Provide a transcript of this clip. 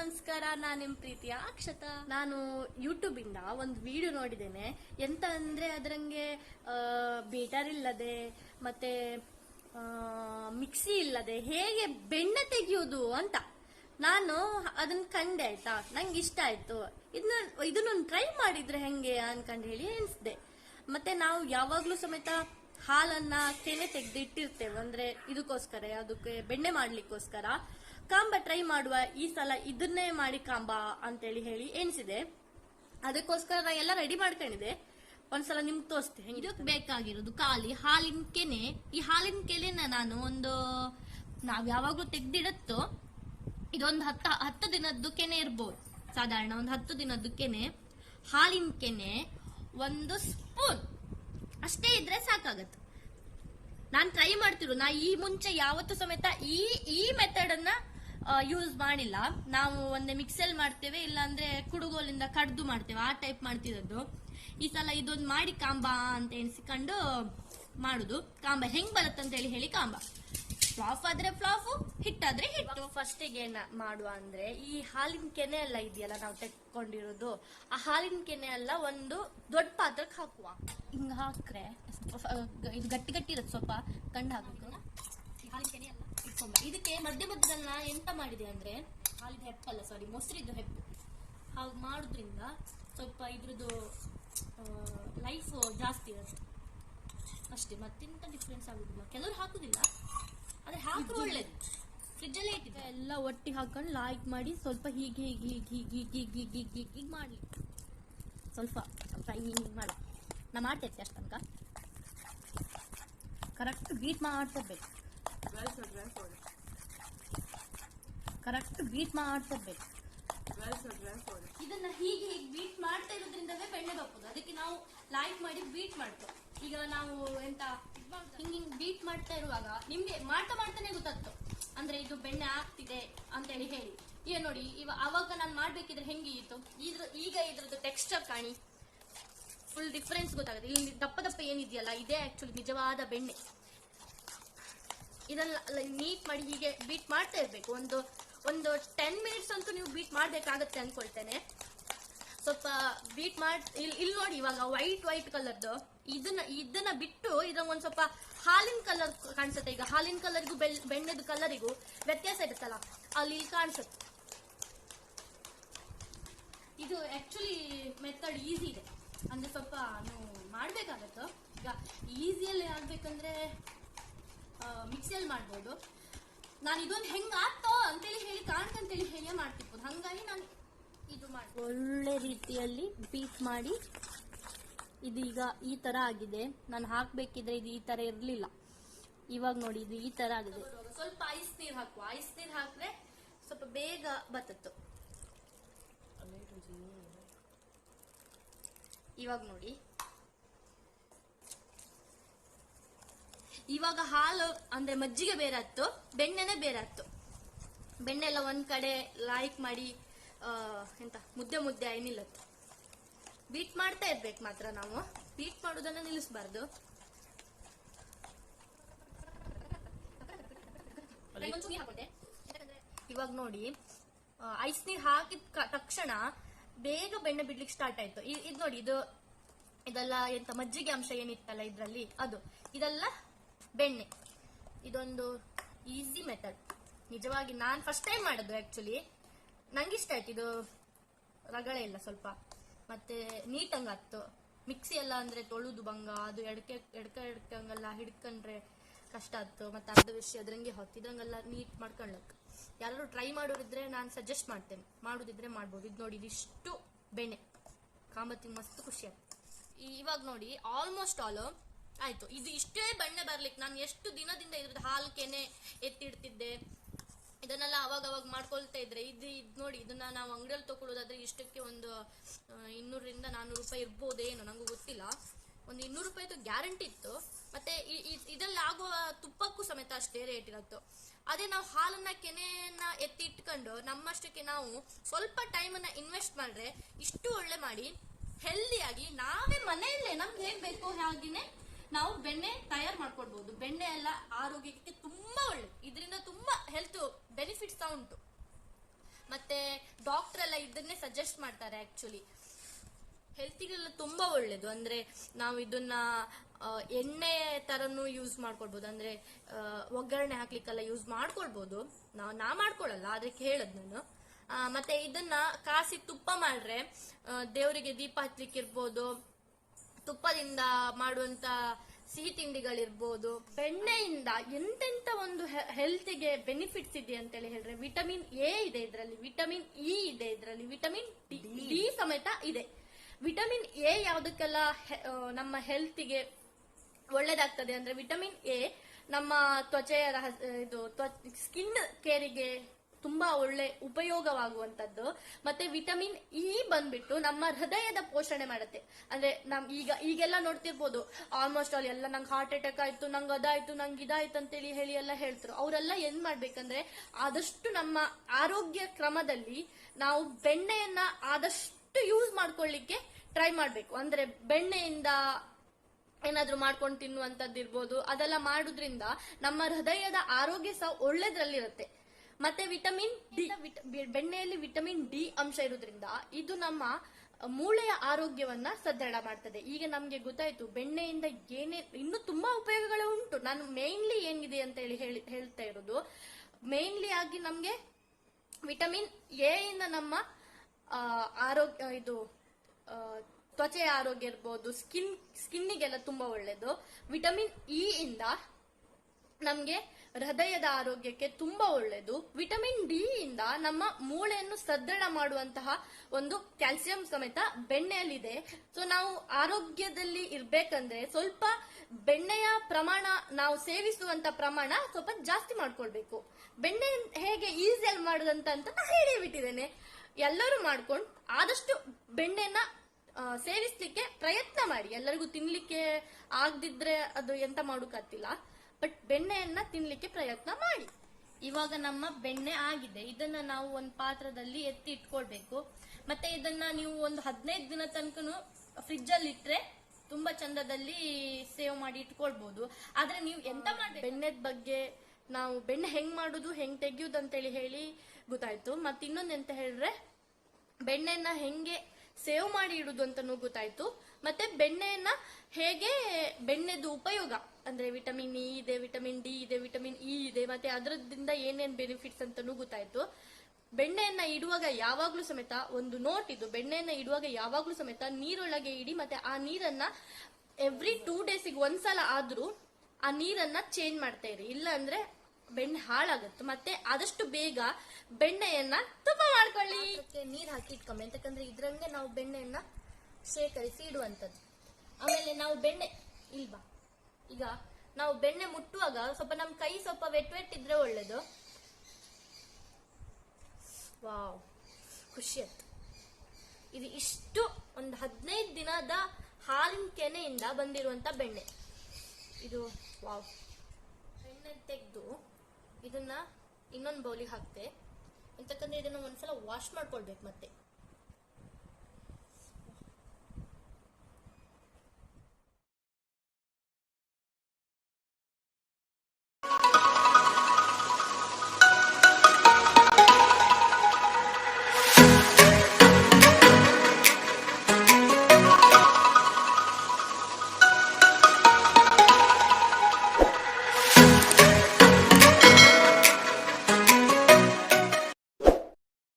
ನಮಸ್ಕಾರ, ನಾನು ನಿಮ್ ಪ್ರೀತಿಯ ಅಕ್ಷತಾ. ನಾನು ಯೂಟ್ಯೂಬ್ ಇಂದ ಒಂದು ವಿಡಿಯೋ ನೋಡಿದ್ದೇನೆ. ಎಂತ ಅಂದ್ರೆ ಅದರಂಗೆ ಬೀಟರ್ ಇಲ್ಲದೆ, ಮತ್ತೆ ಮಿಕ್ಸಿ ಇಲ್ಲದೆ ಹೇಗೆ ಬೆಣ್ಣೆ ತೆಗೆಯುವುದು ಅಂತ ನಾನು ಅದನ್ನ ಕಂಡೆ, ಆಯ್ತಾ? ನಂಗೆ ಇಷ್ಟ ಆಯ್ತು. ಇದನ್ನ ಇದನ್ನೊಂದು ಟ್ರೈ ಮಾಡಿದ್ರೆ ಹೆಂಗೆ ಅನ್ಕಂಡು ಹೇಳಿ ಎನ್ಸ್ದೆ ಮತ್ತೆ ನಾವು ಯಾವಾಗ್ಲೂ ಸಮೇತ ಹಾಲನ್ನ ತೆನೆ ತೆಗೆದು ಇಟ್ಟಿರ್ತೇವೆ ಅಂದ್ರೆ, ಇದಕ್ಕೋಸ್ಕರ ಅದಕ್ಕೆ ಬೆಣ್ಣೆ ಮಾಡ್ಲಿಕ್ಕೋಸ್ಕರ. ಕಾಂಬ ಟ್ರೈ ಮಾಡುವ ಈ ಸಲ ಇದನ್ನೇ ಮಾಡಿ ಕಾಂಬ ಅಂತೇಳಿ ಹೇಳಿ ಎಣಿಸಿದೆ. ಅದಕ್ಕೋಸ್ಕರ ನಾ ಎಲ್ಲ ರೆಡಿ ಮಾಡ್ಕೊಂಡಿದೆ ಒಂದ್ಸಲ ನಿಮ್ಗೆ ತೋರಿಸ್ತೆ ಹೆಂಗೆ ಇದಕ್ಕೆ ಬೇಕಾಗಿರೋದು ಖಾಲಿ ಹಾಲಿನ ಕೆನೆ. ಈ ಹಾಲಿನ ಕೆನೆನ ನಾನು ಒಂದು, ನಾವು ಯಾವಾಗಲೂ ತೆಗ್ದಿಡತ್ತೋ. ಇದೊಂದು ಹತ್ತ, ಹತ್ತು ದಿನದ್ದು ಕೆನೆ ಇರ್ಬೋದು. ಸಾಧಾರಣ ಒಂದು ಹತ್ತು ದಿನದ್ದು ಕೆನೆ. ಹಾಲಿನ ಕೆನೆ, ಒಂದು ಸ್ಪೂನ್. ಅಷ್ಟೇ ಇದ್ರೆ ಸಾಕಾಗತ್ತೆ. ನಾನು ಟ್ರೈ ಮಾಡ್ತಿರು ನಾ ಈ ಮುಂಚೆ ಯಾವತ್ತು ಸಮೇತ ಈ ಈ ಮೆಥಡ್ ಅನ್ನ ಯೂಸ್ ಮಾಡಿಲ್ಲ. ನಾವು ಒಂದೇ ಮಿಕ್ಸಲ್ ಮಾಡ್ತೇವೆ ಇಲ್ಲಾಂದ್ರೆ ಕುಡುಗೋಲಿಂದ ಕಡ್ದು ಮಾಡ್ತೇವೆ. ಆ ಟೈಪ್ ಮಾಡ್ತಿರೋದು. ಈ ಸಲ ಇದೊಂದು ಮಾಡಿ ಕಾಂಬ ಅಂತ ಎಣಿಸಿಕೊಂಡು ಮಾಡುದು. ಕಾಂಬ ಹೆಂಗ್ ಬರುತ್ತೆ ಅಂತ ಹೇಳಿ ಹೇಳಿ ಕಾಂಬ. ಫ್ಲಾಫ್ ಆದ್ರೆ ಫ್ಲಾಫು ಹಿಟ್ಟಾದ್ರೆ ಹಿಟ್ಟು ಫಸ್ಟಿಗೆ ಮಾಡುವ ಅಂದ್ರೆ ಈ ಹಾಲಿನ ಕೆನೆ ಎಲ್ಲ ಇದೆಯಲ್ಲ ನಾವು ತೆಕ್ಕೊಂಡಿರೋದು ಆ ಹಾಲಿನ ಕೆನೆ ಎಲ್ಲ ಒಂದು ದೊಡ್ಡ ಪಾತ್ರಕ್ಕೆ ಹಾಕುವ. ಹಿಂಗ ಹಾಕ್ರೆ ಇದು ಗಟ್ಟಿ ಗಟ್ಟಿ ಇರುತ್ತೆ ಸ್ವಲ್ಪ ಕಂಡು ಹಾಕಬೇಕು. ಹಾಲಿನ ಕೆನೆ ಎಲ್ಲ ಇಟ್ಕೊಂಬ ಇದಕ್ಕೆ ಮಧ್ಯ ಮಧ್ಯದಲ್ಲಿ ನಾ ಎಂತ ಮಾಡಿದೆ ಅಂದ್ರೆ ಹಾಲಿನ ಹೆಪ್ಪಲ್ಲ ಸಾರಿ ಮೊಸರಿದ್ದು ಹೆಪ್ಪು ಹಾಗೆ ಮಾಡೋದ್ರಿಂದ ಸ್ವಲ್ಪ ಇದ್ರದ್ದು ಲೈಫ್ ಜಾಸ್ತಿ ಇರುತ್ತೆ ಅಷ್ಟೇ ಮತ್ತೆಂತ ಡಿಫ್ರೆನ್ಸ್ ಆಗುದಿಲ್ಲ ಕೆಲವರು ಹಾಕುದಿಲ್ಲ ಆದ್ರೆ ಹಾಕಿದ್ರೆ ಒಳ್ಳೇದು ಫ್ರಿಜ್ಜಲ್ಲೇ ಇಟ್ಟಿದ್ದೆ ಎಲ್ಲ ಒಟ್ಟಿಗೆ ಹಾಕೊಂಡು ಲೈಕ್ ಮಾಡಿ ಸ್ವಲ್ಪ ಹೀಗೆ ಹೀಗೆ ಹೀಗೆ ಹೀಗೆ ಹೀಗೆ ಹೀಗೆ ಹೀಗೆ ಹೀಗೆ ಹೀಗೆ ಮಾಡ್ಲಿ ಸ್ವಲ್ಪ ಫ್ರೈ ಹಿಂಗೆ ಮಾಡ ನಾ ಮಾಡ್ತೈತೆ ಅಷ್ಟು ತನಕ ಕರೆಕ್ಟ್ ಬೀಟ್ ಮಾಡ್ತಿರ್ಬೇಕು ಕರೆಕ್ಟ್ ಬೀಟ್ ಮಾಡ್ತಿರ್ಬೇಕು ಇದನ್ನ ಹೀಗೆ ಹೀಗೆ ಬೀಟ್ ಮಾಡ್ತಾ ಇರೋದ್ರಿಂದವೇ ಬೆಣ್ಣೆ ಬಪ್ಪುದು ಅದಕ್ಕೆ ನಾವು ಲೈಕ್ ಮಾಡಿ ಬೀಟ್ ಮಾಡ್ತೇವೆ ಈಗ ನಾವು ಎಂತ ಹಿಂಗ್ ಹಿಂಗ್ ಬೀಟ್ ಮಾಡ್ತಾ ಇರುವಾಗ ನಿಮ್ಗೆ ಮಾಡ್ತಾ ಮಾಡ್ತಾನೆ ಗೊತ್ತಾಗ್ತು. ಅಂದ್ರೆ ಇದು ಬೆಣ್ಣೆ ಆಗ್ತಿದೆ ಅಂತೇಳಿ ಹೇಳಿ. ಈಗ ನೋಡಿ ಇವ ಅವಾಗ ನಾನು ಮಾಡ್ಬೇಕಿದ್ರೆ ಹೆಂಗೆ ಇತ್ತು? ಇದ್ರ ಈಗ ಇದ್ರದ್ದು ಟೆಕ್ಸ್ಚರ್ ಕಾಣಿ. ಫುಲ್ ಡಿಫ್ರೆನ್ಸ್ ಗೊತ್ತಾಗುತ್ತೆ. ಇಲ್ಲಿ ದಪ್ಪ ದಪ್ಪ ಏನಿದೆಯಲ್ಲ ಇದೇ ಆಕ್ಚುಲಿ ನಿಜವಾದ ಬೆಣ್ಣೆ. ಇದನ್ನ ನೀಟ್ ಮಾಡಿ ಹೀಗೆ ಬೀಟ್ ಮಾಡ್ತಾ ಇರ್ಬೇಕು. ಒಂದು ಒಂದು ಟೆನ್ ಮಿನಿಟ್ಸ್ ಅಂತೂ ನೀವು ಬೀಟ್ ಮಾಡ್ಬೇಕಾಗತ್ತೆ ಅನ್ಕೊಳ್ತೇನೆ. ಸ್ವಲ್ಪ ಬೀಟ್ ಮಾಡ್ ಇಲ್ಲಿ ನೋಡಿ ಇವಾಗ ವೈಟ್ ವೈಟ್ ಕಲರ್ದು ಇದನ್ನ ಇದನ್ನ ಬಿಟ್ಟು ಇದ್ರಾಗ ಒಂದ್ ಸ್ವಲ್ಪ ಹಾಲಿನ ಕಲರ್ ಕಾಣಿಸುತ್ತೆ. ಈಗ ಹಾಲಿನ ಕಲರ್ಗೂ ಬೆಲ್, ಬೆಣ್ಣದ ಕಲರಿಗೂ ವ್ಯತ್ಯಾಸ ಇರುತ್ತಲ್ಲ, ಅಲ್ಲಿ ಇಲ್ಲಿ ಕಾಣಿಸುತ್ತೆ. ಇದು ಆ್ಯಕ್ಚುಲಿ ಮೆಥಡ್ ಈಸಿ ಇದೆ. ಅಂದ್ರೆ ಸ್ವಲ್ಪ, ನೀವು ಮಾಡಬೇಕಾಗತ್ತೆ. ಈಗ ಈಸಿಯಲ್ಲಿ ಆಗ್ಬೇಕಂದ್ರೆ ಮಿಕ್ಸಿಯಲ್ಲಿ ಮಾಡ್ಬೋದು. ನಾನು ಇದೊಂದು ಹೆಂಗೆ ಆಗ್ತೋ ಅಂತೇಳಿ ಹೇಳಿ ಕಾಣ್ಕಂತೇಳಿ ಹೇಳಿ ಮಾಡ್ತಿರ್ಬೋದು. ಹಾಗಾಗಿ ನಾನು ಇದು ಮಾಡಿ ಒಳ್ಳೆ ರೀತಿಯಲ್ಲಿ ಬೀಟ್ ಮಾಡಿ ಇದೀಗ ಈ ತರ ಆಗಿದೆ. ನಾನು ಹಾಕಬೇಕಿದ್ರೆ ಇದು ಈ ತರ ಇರಲಿಲ್ಲ. ಇವಾಗ ನೋಡಿ ಇದು ಈ ತರ ಆಗಿದೆ. ಸ್ವಲ್ಪ ಐಸ್ ನೀರು ಹಾಕುವ? ಐಸ್ ನೀರು ಹಾಕ್ರೆ ಸ್ವಲ್ಪ ಬೇಗ ಬತ್ತತ್ತು. ಇವಾಗ ನೋಡಿ. ಇವಾಗ ಹಾಲು ಅಂದ್ರೆ ಮಜ್ಜಿಗೆ ಬೇರೆ ಹತ್ತು ಬೆಣ್ಣೆನೆ ಬೇರೆ ಹತ್ತು. ಬೆಣ್ಣೆ ಎಲ್ಲ ಒಂದ್ ಕಡೆ ಲೈಕ್ ಮಾಡಿ ಎಂತ ಮುದ್ದೆ ಮುದ್ದೆ ಆಗಿ ನಿಲ್ಲತ್ತು. ಬೀಟ್ ಮಾಡ್ತಾ ಇರ್ಬೇಕು ಮಾತ್ರ ನಾವು. ಬೀಟ್ ಮಾಡೋದನ್ನ ನಿಲ್ಲಿಸಬಾರ್ದು. ಇವಾಗ ನೋಡಿ ಐಸ್ ನೀರ್ ಹಾಕಿದ ತಕ್ಷಣ ಬೇಗ ಬೆಣ್ಣೆ ಬಿಡ್ಲಿಕ್ಕೆ ಸ್ಟಾರ್ಟ್ ಆಯ್ತು. ಇದ್ ನೋಡಿ ಇದು ಇದೆಲ್ಲ ಎಂತ ಮಜ್ಜಿಗೆ ಅಂಶ ಏನಿತ್ತಲ್ಲ ಇದ್ರಲ್ಲಿ? ಅದು. ಇದೆಲ್ಲ ಬೆಣ್ಣೆ. ಇದೊಂದು ಈಸಿ ಮೆಥಡ್ ನಿಜವಾಗಿ ನಾನು ಫಸ್ಟ್ ಟೈಮ್ ಮಾಡೋದು ಆ್ಯಕ್ಚುಲಿ ಇಷ್ಟ ಆಯ್ತು, ಇದು ರಗಳೆ ಇಲ್ಲ ಸ್ವಲ್ಪ. ಮತ್ತೆ ನೀಟಂಗೆ ಆತ್ತು ಮಿಕ್ಸಿ ಎಲ್ಲ ಅಂದ್ರೆ ತೊಳೆದು ಬಂಗ ಅದು ಎಡಕೆ, ಎಡ್ಕ, ಎಡ್ಕಂಗೆಲ್ಲ, ಹಿಡ್ಕೊಂಡ್ರೆ ಕಷ್ಟ ಆಯ್ತು ಮತ್ತೆ ಅರ್ಧ ವಿಷಯ ಅದ್ರಂಗೆ ಹೊತ್ತು. ಇದ್ರಂಗೆಲ್ಲ ನೀಟ್ ಮಾಡ್ಕೊಳ್ಳಕ್ ಯಾರು ಟ್ರೈ ಮಾಡೋರಿದ್ರೆ ನಾನು ಸಜೆಸ್ಟ್ ಮಾಡ್ತೇನೆ. ಮಾಡೋದಿದ್ರೆ ಮಾಡ್ಬೋದು. ಇದು ನೋಡಿ, ಇದಿಷ್ಟು ಬೆಣ್ಣೆ. ಕಾಂಬತ್ತಿಂಗ್ ಮಸ್ತ್ ಖುಷಿ ಆಗ್ತದೆ. ಇವಾಗ ನೋಡಿ ಆಲ್ಮೋಸ್ಟ್ ಆಲ್ ಆಯ್ತು, ಇದು ಇಷ್ಟೇ ಬಣ್ಣ ಬರ್ಲಿಕ್ಕೆ ನಾನು ಎಷ್ಟು ದಿನದಿಂದ ಇದ್ರದ್ದು ಹಾಲು ಕೆನೆ ಎತ್ತಿಡ್ತಿದ್ದೆ. ಇದನ್ನೆಲ್ಲ ಅವಾಗ ಅವಾಗ ಮಾಡ್ಕೊಳ್ತಾ ಇದ್ರೆ, ಇದು ಇದು ನೋಡಿ, ಇದನ್ನ ನಾವು ಅಂಗಡಿಯಲ್ಲಿ ತಗೊಳ್ಳೋದಾದ್ರೆ ಇಷ್ಟಕ್ಕೆ ಒಂದು ಇನ್ನೂರರಿಂದ ನಾನ್ನೂರು ರೂಪಾಯಿ ಇರ್ಬೋದೇನೋ, ನಂಗೂ ಗೊತ್ತಿಲ್ಲ. ಒಂದು ಇನ್ನೂರು ರೂಪಾಯಿದು ಗ್ಯಾರಂಟಿ ಇತ್ತು. ಮತ್ತೆ ಇದರಲ್ಲಿ ಆಗುವ ತುಪ್ಪಕ್ಕೂ ಸಮೇತ ಅಷ್ಟೇ ರೇಟ್ ಇರತ್ತು. ಅದೇ ನಾವು ಹಾಲನ್ನ, ಕೆನೆಯನ್ನ ಎತ್ತಿ ಇಟ್ಕೊಂಡು ನಮ್ಮಷ್ಟಕ್ಕೆ ನಾವು ಸ್ವಲ್ಪ ಟೈಮನ್ನ ಇನ್ವೆಸ್ಟ್ ಮಾಡ್ರೆ ಇಷ್ಟು ಒಳ್ಳೆ ಮಾಡಿ, ಹೆಲ್ದಿಯಾಗಿ ನಾವೇ ಮನೆಯಲ್ಲೇ ನಮ್ಗೆ ಹೇಗ್ ಬೇಕೋ ಹಾಗೇನೆ ನಾವು ಬೆಣ್ಣೆ ತಯಾರು ಮಾಡ್ಕೊಡ್ಬಹುದು ಬೆಣ್ಣೆ ಎಲ್ಲ ಆರೋಗ್ಯಕ್ಕೆ ತುಂಬಾ ಒಳ್ಳೆದು. ಇದರಿಂದ ತುಂಬಾ ಹೆಲ್ತ್ ಬೆನಿಫಿಟ್ಸ್ ಉಂಟು. ಮತ್ತೆ ಡಾಕ್ಟರ್ ಎಲ್ಲ ಇದನ್ನೇ ಸಜೆಸ್ಟ್ ಮಾಡ್ತಾರೆ ಆಕ್ಚುಲಿ ಹೆಲ್ತಿಗೆಲ್ಲ ತುಂಬಾ ಒಳ್ಳೇದು. ಅಂದ್ರೆ ನಾವು ಇದನ್ನ ಎಣ್ಣೆ ತರನು ಯೂಸ್ ಮಾಡ್ಕೊಳ್ಬಹುದು ಅಂದ್ರೆ ಒಗ್ಗರಣೆ ಹಾಕ್ಲಿಕ್ಕೆಲ್ಲ ಯೂಸ್ ಮಾಡ್ಕೊಳ್ಬಹುದು ನಾವು ನಾ ಮಾಡ್ಕೊಳ್ಳಲ್ಲ ಅದಕ್ಕೆ ಹೇಳದ್ ನಾನು. ಮತ್ತೆ ಇದನ್ನ ಕಾಸಿ ತುಪ್ಪ ಮಾಡ್ರೆ ದೇವರಿಗೆ ದೀಪ ಹಚ್ಲಿಕ್ಕೆ ಇರ್ಬೋದು ತುಪ್ಪದಿಂದ ಮಾಡುವಂತ ಸಿಹಿ ತಿಂಡಿಗಳಿರ್ಬೋದು. ಬೆಣ್ಣೆಯಿಂದ ಎಂತೆಂತ ಒಂದು ಹೆಲ್ತಿಗೆ ಬೆನಿಫಿಟ್ಸ್ ಇದೆ ಅಂತೇಳಿ ಹೇಳಿದ್ರೆ ವಿಟಮಿನ್ ಎ ಇದೆ ಇದರಲ್ಲಿ. ವಿಟಮಿನ್ ಇ ಇದೆ ಇದರಲ್ಲಿ. ವಿಟಮಿನ್ ಡಿ ಸಮೇತ ಇದೆ. ವಿಟಮಿನ್ ಎ ಯಾವುದಕ್ಕೆಲ್ಲ ನಮ್ಮ ಹೆಲ್ತಿಗೆ ಒಳ್ಳೇದಾಗ್ತದೆ ಅಂದ್ರೆ ವಿಟಮಿನ್ ಎ ನಮ್ಮ ತ್ವಚೆಯ ಇದು ಸ್ಕಿನ್ ಕೇರಿಗೆ ತುಂಬಾ ಒಳ್ಳೆ ಉಪಯೋಗವಾಗುವಂತದ್ದು ಮತ್ತೆ ವಿಟಮಿನ್ ಇ ಬಂದ್ಬಿಟ್ಟು ನಮ್ಮ ಹೃದಯದ ಪೋಷಣೆ ಮಾಡುತ್ತೆ. ಅಂದ್ರೆ ನಮ್ ಈಗ, ಈಗೆಲ್ಲ ನೋಡ್ತಿರ್ಬೋದು. ಆಲ್ಮೋಸ್ಟ್ ಆಲ್ ಎಲ್ಲ ನಂಗೆ ಹಾರ್ಟ್ ಅಟ್ಯಾಕ್ ಆಯ್ತು, ನಂಗೆ ಅದಾಯ್ತು, ನಂಗೆ ಇದಾಯ್ತು ಅಂತೇಳಿ ಹೇಳಿ ಎಲ್ಲ ಹೇಳ್ತಾರೆ ಅವರೆಲ್ಲ ಏನ್ ಮಾಡ್ಬೇಕಂದ್ರೆ ಆದಷ್ಟು ನಮ್ಮ ಆರೋಗ್ಯ ಕ್ರಮದಲ್ಲಿ ನಾವು ಬೆಣ್ಣೆಯನ್ನ ಆದಷ್ಟು ಯೂಸ್ ಮಾಡ್ಕೊಳ್ಳಿಕ್ಕೆ ಟ್ರೈ ಮಾಡ್ಬೇಕು. ಅಂದ್ರೆ ಬೆಣ್ಣೆಯಿಂದ ಏನಾದ್ರೂ ಮಾಡ್ಕೊಂಡು ತಿನ್ನುವಂತದ್ದು ಇರ್ಬೋದು ಅದೆಲ್ಲ ಮಾಡೋದ್ರಿಂದ ನಮ್ಮ ಹೃದಯದ ಆರೋಗ್ಯ ಸಹ ಒಳ್ಳೇದ್ರಲ್ಲಿರುತ್ತೆ. ಮತ್ತೆ ವಿಟಮಿನ್ ಡಿ ಬೆಣ್ಣೆಯಲ್ಲಿ ವಿಟಮಿನ್ ಡಿ ಅಂಶ ಇರೋದ್ರಿಂದ ಇದು ನಮ್ಮ ಮೂಳೆಯ ಆರೋಗ್ಯವನ್ನ ಸದೃಢ ಮಾಡ್ತದೆ. ಈಗ ನಮ್ಗೆ ಗೊತ್ತಾಯ್ತು, ಬೆಣ್ಣೆಯಿಂದ ಏನೇ, ಇನ್ನು ತುಂಬಾ ಉಪಯೋಗಗಳು ಉಂಟು. ನಾನು ಮೇನ್ಲಿ ಏನಿದೆ ಅಂತ ಹೇಳಿ ಹೇಳಿ- ಹೇಳ್ತಾ ಇರೋದು. ಮೇನ್ಲಿ ಆಗಿ ನಮ್ಗೆ ವಿಟಮಿನ್ ಎ ಇಂದ ನಮ್ಮ ಆರೋಗ್ಯ, ಇದು ತ್ವಚೆಯ ಆರೋಗ್ಯ ಇರ್ಬೋದು, ಸ್ಕಿನ್, ಸ್ಕಿನ್ನಿಗೆಲ್ಲ ತುಂಬಾ ಒಳ್ಳೇದು. ವಿಟಮಿನ್ ಇ ಇಂದ ನಮ್ಗೆ ಹೃದಯದ ಆರೋಗ್ಯಕ್ಕೆ ತುಂಬಾ ಒಳ್ಳೆಯದು ವಿಟಮಿನ್ ಡಿ ಇಂದ ನಮ್ಮ ಮೂಳೆಯನ್ನು ಸದೃಢ ಮಾಡುವಂತಹ ಒಂದು ಕ್ಯಾಲ್ಸಿಯಂ ಸಮೇತ ಬೆಣ್ಣೆಯಲ್ಲಿದೆ. ಸೊ ನಾವು ಆರೋಗ್ಯದಲ್ಲಿ ಇರ್ಬೇಕಂದ್ರೆ ಸ್ವಲ್ಪ ಬೆಣ್ಣೆಯ ಪ್ರಮಾಣ ನಾವು ಸೇವಿಸುವಂತ ಪ್ರಮಾಣ ಸ್ವಲ್ಪ ಜಾಸ್ತಿ ಮಾಡ್ಕೊಳ್ಬೇಕು. ಬೆಣ್ಣೆ ಹೇಗೆ ಈಸಿಯಲ್ಲಿ ಮಾಡುದಂತ ಅಂತ ಹೇಳಿ ಬಿಟ್ಟಿದ್ದೇನೆ. ಎಲ್ಲರೂ ಮಾಡ್ಕೊಂಡು ಆದಷ್ಟು ಬೆಣ್ಣೆನ ಸೇವಿಸ್ಲಿಕ್ಕೆ ಪ್ರಯತ್ನ ಮಾಡಿ. ಎಲ್ಲರಿಗೂ ತಿನ್ಲಿಕ್ಕೆ ಆಗದಿದ್ರೆ ಅದು ಎಂತ ಮಾಡೋಕ್ಕಾಗ್ತಿಲ್ಲ ಬಟ್ ಬೆಣ್ಣೆಯನ್ನ ತಿನ್ಲಿಕ್ಕೆ ಪ್ರಯತ್ನ ಮಾಡಿ. ಇವಾಗ ನಮ್ಮ ಬೆಣ್ಣೆ ಆಗಿದೆ. ಇದನ್ನ ನಾವು ಒಂದು ಪಾತ್ರದಲ್ಲಿ ಎತ್ತಿ ಇಟ್ಕೊಳ್ಬೇಕು. ಮತ್ತೆ ಇದನ್ನ ನೀವು ಒಂದು ಹದಿನೈದು ದಿನ ತನಕನು ಫ್ರಿಜ್ ಅಲ್ಲಿ ಇಟ್ರೆ ತುಂಬಾ ಚಂದದಲ್ಲಿ ಸೇವ್ ಮಾಡಿ ಇಟ್ಕೊಳ್ಬಹುದು ಆದ್ರೆ ನೀವು ಎಂತ ಮಾಡಿ ಬೆಣ್ಣೆದ ಬಗ್ಗೆ ನಾವು ಬೆಣ್ಣೆ ಹೆಂಗ್ ಮಾಡುದು, ಹೆಂಗ್ ತೆಗಿಯುದು ಅಂತೇಳಿ ಹೇಳಿ ಗೊತ್ತಾಯ್ತು. ಮತ್ತೆ ಇನ್ನೊಂದು ಎಂತ ಹೇಳಿದ್ರೆ, ಬೆಣ್ಣೆನ ಹೆಂಗೆ ಸೇವ್ ಮಾಡಿ ಇಡುದು ಅಂತಾನೂ ಗೊತ್ತಾಯ್ತು. ಮತ್ತೆ ಬೆಣ್ಣೆಯನ್ನ ಹೇಗೆ ಬೆಣ್ಣೆದು ಉಪಯೋಗ? ಅಂದ್ರೆ ವಿಟಮಿನ್ ಇ ಇದೆ, ವಿಟಮಿನ್ ಡಿ ಇದೆ, ವಿಟಮಿನ್ ಇ ಇದೆ, ಮತ್ತೆ ಅದರದಿಂದ ಏನೇನ್ ಬೆನಿಫಿಟ್ಸ್ ಅಂತಾನೂ ಗೊತ್ತಾಯ್ತು. ಬೆಣ್ಣೆಯನ್ನ ಇಡುವಾಗ ಯಾವಾಗ್ಲೂ ಸಮೇತ ಒಂದು ನೋಟ್ ಇದು, ಬೆಣ್ಣೆಯನ್ನ ಇಡುವಾಗ ಯಾವಾಗ್ಲೂ ಸಮೇತ ನೀರೊಳಗೆ ಇಡಿ, ಮತ್ತೆ ಆ ನೀರನ್ನ ಎವ್ರಿ ಟೂ ಡೇಸಿಗೆ ಒಂದ್ಸಲ ಆದ್ರೂ ಆ ನೀರನ್ನ ಚೇಂಜ್ ಮಾಡ್ತಾ ಇರಿ. ಇಲ್ಲ ಅಂದ್ರೆ ಬೆಣ್ಣೆ ಹಾಳಾಗುತ್ತೆ. ಮತ್ತೆ ಆದಷ್ಟು ಬೇಗ ಬೆಣ್ಣೆಯನ್ನ ತುಪ್ಪ ಮಾಡ್ಕೊಳ್ಳಿ. ನೀರ್ ಹಾಕಿ ಇಟ್ಕೊಂಬ. ಯಾಕಂದ್ರೆ ಇದ್ರಂಗೆ ನಾವು ಬೆಣ್ಣೆಯನ್ನ ಶೇಖರಿಸಿ ಇಡುವಂಥದ್ದು ಆಮೇಲೆ ನಾವು ಬೆಣ್ಣೆ ಇಲ್ವಾ ಈಗ ನಾವು ಬೆಣ್ಣೆ ಮುಟ್ಟುವಾಗ ಸ್ವಲ್ಪ ನಮ್ಮ ಕೈ ಸ್ವಲ್ಪ ವೆಟ್ ವೆಟ್ ಇದ್ರೆ ಒಳ್ಳೇದು. ವಾವ್, ಖುಷಿ ಆಯ್ತು. ಇದು ಇಷ್ಟು ಒಂದು ಹದಿನೈದು ದಿನದ ಹಾಲಿನ ಕೆನೆಯಿಂದ ಬಂದಿರುವಂತ ಬೆಣ್ಣೆ. ಇದು, ವಾವ್. ಬೆಣ್ಣೆ ತೆಗೆದು ಇದನ್ನ ಇನ್ನೊಂದು ಬೌಲಿಗೆ ಹಾಕ್ತೆ ಎಂತಕ್ಕಂದ್ರೆ ಇದನ್ನ ಒಂದ್ಸಲ ವಾಶ್ ಮಾಡ್ಕೊಳ್ಬೇಕು ಮತ್ತೆ.